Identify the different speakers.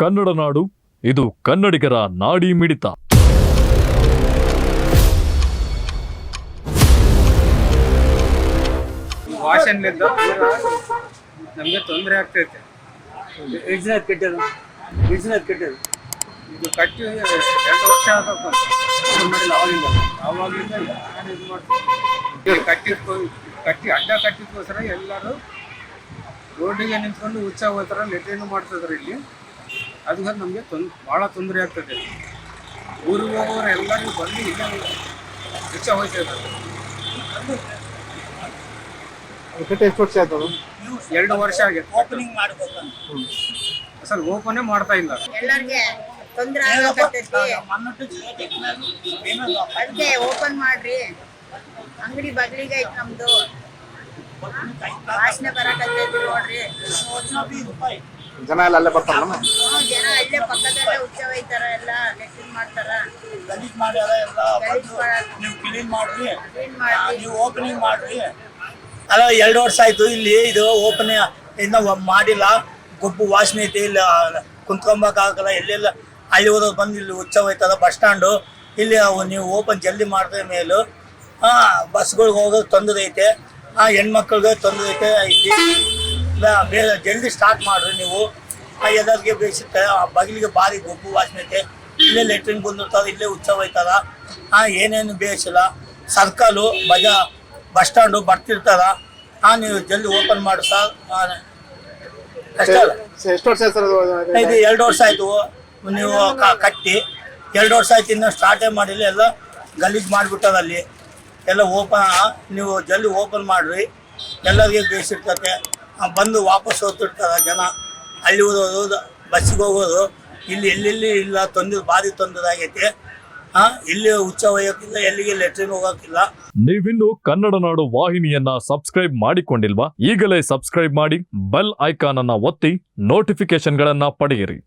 Speaker 1: ಕನ್ನಡ ನಾಡು ಇದು ಕನ್ನಡಿಗರ ನಾಡಿ ಮಿಡಿತ.
Speaker 2: ವಾಷನ್ಲಿಂದ ನಮಗೆ ತೊಂದರೆ ಆಗ್ತೈತೆ.
Speaker 3: ಕಟ್ಟಿದ್ದು ಎಷ್ಟು ದಿನ ಕಟ್ಟಿದ್ದು
Speaker 2: ಇದು ಕಟ್ಟಿ ಎರಡು ವರ್ಷ ಆಗಬೇಕು ಮಾಡಿಲ್ಲ ಅವಾಗಿಂದ. ಅವಾಗಿಂದ ನಾನು ಇದು ಮಾಡ್ತೀನಿ. ಕಟ್ಟಿ ಅಡ್ಡ ಕಟ್ಟಿದ್ಕೋಸ್ಕರ ಎಲ್ಲರೂ ರೋಡಿಗೆ ನಿಂತ್ಕೊಂಡು ಹುಚ್ಚ ಹೋಗ್ತಾರ ಲೆಟ್ರಿನ್ ಮಾಡ್ತಿದ್ರು ಇಲ್ಲಿ. ಅದಕ್ಕೆ ನಮಗೆ ತೊಂದ್ ಭಾಳ ತೊಂದರೆ ಆಗ್ತದೆ. ಊರಿಗೆ ಹೋಗೋರು ಎಲ್ಲರೂ ಬಂದು ಇಲ್ಲೇ ಹೆಚ್ಚ ಹೋಗ್ತಾ ಇದ್ದಾರೆ
Speaker 3: ಕಟ್ಟಿ ಎಷ್ಟು ವರ್ಷ ಆಯ್ತು
Speaker 2: ಎರಡು ವರ್ಷ ಆಗಿದೆ.
Speaker 4: ಓಪನಿಂಗ್ ಮಾಡಬೇಕು
Speaker 2: ಸರ್ ಓಪನೇ ಮಾಡ್ತಾ ಇಲ್ಲ.
Speaker 5: ಎಲ್ಲರಿಗೆ ತೊಂದ್ರೆ
Speaker 4: ಏನದು
Speaker 5: ಅದಕ್ಕೆ ಓಪನ್ ಮಾಡ್ರಿ. ಅಂಗಡಿ ಬದಲಿಗೆ ಐತೆ ನಮ್ದು. ವಾಸನೆ ಬರಕತ್ತೈತಿ ನೋಡ್ರಿ.
Speaker 3: ಜನ ಎಲ್ಲ ಅಲ್ಲೇ ಬರ್ತಾರಲ್ಲ
Speaker 5: ನಮ್ಮ ಜನ ಅಲ್ಲೇ ಪಕ್ಕದಲ್ಲೇ ಉತ್ಸವ ಒಯ್ತಾರ ಎಲ್ಲ ಲೆಟ್ಟಿನ್ ಮಾಡ್ತಾರ.
Speaker 4: ಗಲೀಜ್ ಮಾಡ್ಯಾರ ಎಲ್ಲ ಬಂದು ನೀವು ಕ್ಲೀನ್ ಮಾಡ್ರಿ.
Speaker 5: ಕ್ಲೀನ್ ಮಾಡ್ರಿ.
Speaker 4: ನೀವು ಓಪನಿಂಗ್ ಮಾಡ್ರಿ. ಅಲ್ಲ ಎರಡು ವರ್ಷ ಆಯ್ತು ಇಲ್ಲಿ ಇದು ಓಪನ್ ಇನ್ನ ಮಾಡಿಲ್ಲ. ಗೊಬ್ಬು ವಾಸನೆ ಐತಿ ಇಲ್ಲಿ ಕುಂತ್ಕೊಂಬಕ್ ಆಗಲ್ಲ. ಎಲ್ಲೆಲ್ಲ ಅಲ್ಲಿ ಹೋದವ್ರು ಬಂದು ಇಲ್ಲಿ ಉತ್ಸವ ಐತದ ಬಸ್ ಸ್ಟ್ಯಾಂಡು ಇಲ್ಲಿ ಅವು ನೀವು ಓಪನ್ ಜಲ್ದಿ ಮಾಡಿದ್ರೆ ಮೇಲೂ. ಹಾ ಬಸ್ಗಳಿಗೆ ಹೋಗೋದು ತೊಂದರೆ ಐತೆ. ಹಾಂ ಹೆಣ್ಮಕ್ಳಿಗೆ ತೊಂದರೆ ಐತಿ ಇಲ್ಲಿ ಬೇಗ ಜಲ್ದಿ ಸ್ಟಾರ್ಟ್ ಮಾಡ್ರಿ ನೀವು. ಆ ಎಲ್ಲರಿಗೆ ಬೇಯಿಸುತ್ತೆ ಆ ಬಗಿಲಿಗೆ ಭಾರಿ ಗೊಬ್ಬು ವಾಸನೆ ಐತೆ. ಇಲ್ಲೇ ಲೆಟ್ರಿನ್ ಬಂದಿರ್ತಾರೆ ಇಲ್ಲೇ ಉತ್ಸವ ಆಯ್ತದ ಆ ಏನೇನು ಬೇಯಿಸಿಲ್ಲ. ಸರ್ಕಲು ಬಜ ಬಸ್ ಸ್ಟ್ಯಾಂಡು ಬರ್ತಿರ್ತದ ಆ ನೀವು ಜಲ್ದಿ ಓಪನ್ ಮಾಡಿ ಸರ್. ಆ, ಅಷ್ಟೇ ಅಲ್ಲ
Speaker 3: ಎಷ್ಟು ವರ್ಷ ಆಯ್ತು ಸರ್
Speaker 4: ಇದು ಎರಡು ವರ್ಷ ಆಯ್ತು. ನೀವು ಕಟ್ಟಿ. ಎರಡು ವರ್ಷ ಆಯ್ತು ಇನ್ನೂ ಸ್ಟಾರ್ಟೇ ಮಾಡಿಲ್ಲ. ಎಲ್ಲ ಗಲೀಜು ಮಾಡಿಬಿಟ್ಟದ ಅಲ್ಲಿ. ಎಲ್ಲ ಓಪನ್ ನೀವು ಜಲ್ದಿ ಓಪನ್ ಮಾಡ್ರಿ. ಎಲ್ಲರಿಗೆ ಬೇಯಿಸಿರ್ತತೆ ಬಂದು ವಾಪಸ್ ಹೋಗ್ತಿರ್ತಾರೆ ಜನ. ಅಲ್ಲಿ ಹೋಗೋದು ಬಸ್ಸಿಗೆ ಹೋಗೋದು. ಇಲ್ಲಿ ಎಲ್ಲೆಲ್ಲಿ ಇಲ್ಲ ತೊಂದರೆ, ಭಾರಿ ತೊಂದರೆ ಆಗೈತೆ. ಹಾಂ ಇಲ್ಲಿ ಉತ್ಸವ ಒಯ್ಯೋಕ್ಕಿಲ್ಲ, ಎಲ್ಲಿಗೆ ಲೆಟ್ರಿನ್ ಹೋಗೋಕ್ಕಿಲ್ಲ.
Speaker 1: ನೀವಿನ್ನು ಕನ್ನಡ ನಾಡು ವಾಹಿನಿಯನ್ನ ಸಬ್ಸ್ಕ್ರೈಬ್ ಮಾಡಿಕೊಂಡಿಲ್ವಾ? ಈಗಲೇ ಸಬ್ಸ್ಕ್ರೈಬ್ ಮಾಡಿ, ಬೆಲ್ ಐಕಾನ್ ಅನ್ನ ಒತ್ತಿ ನೋಟಿಫಿಕೇಶನ್ಗಳನ್ನ ಪಡೆಯಿರಿ.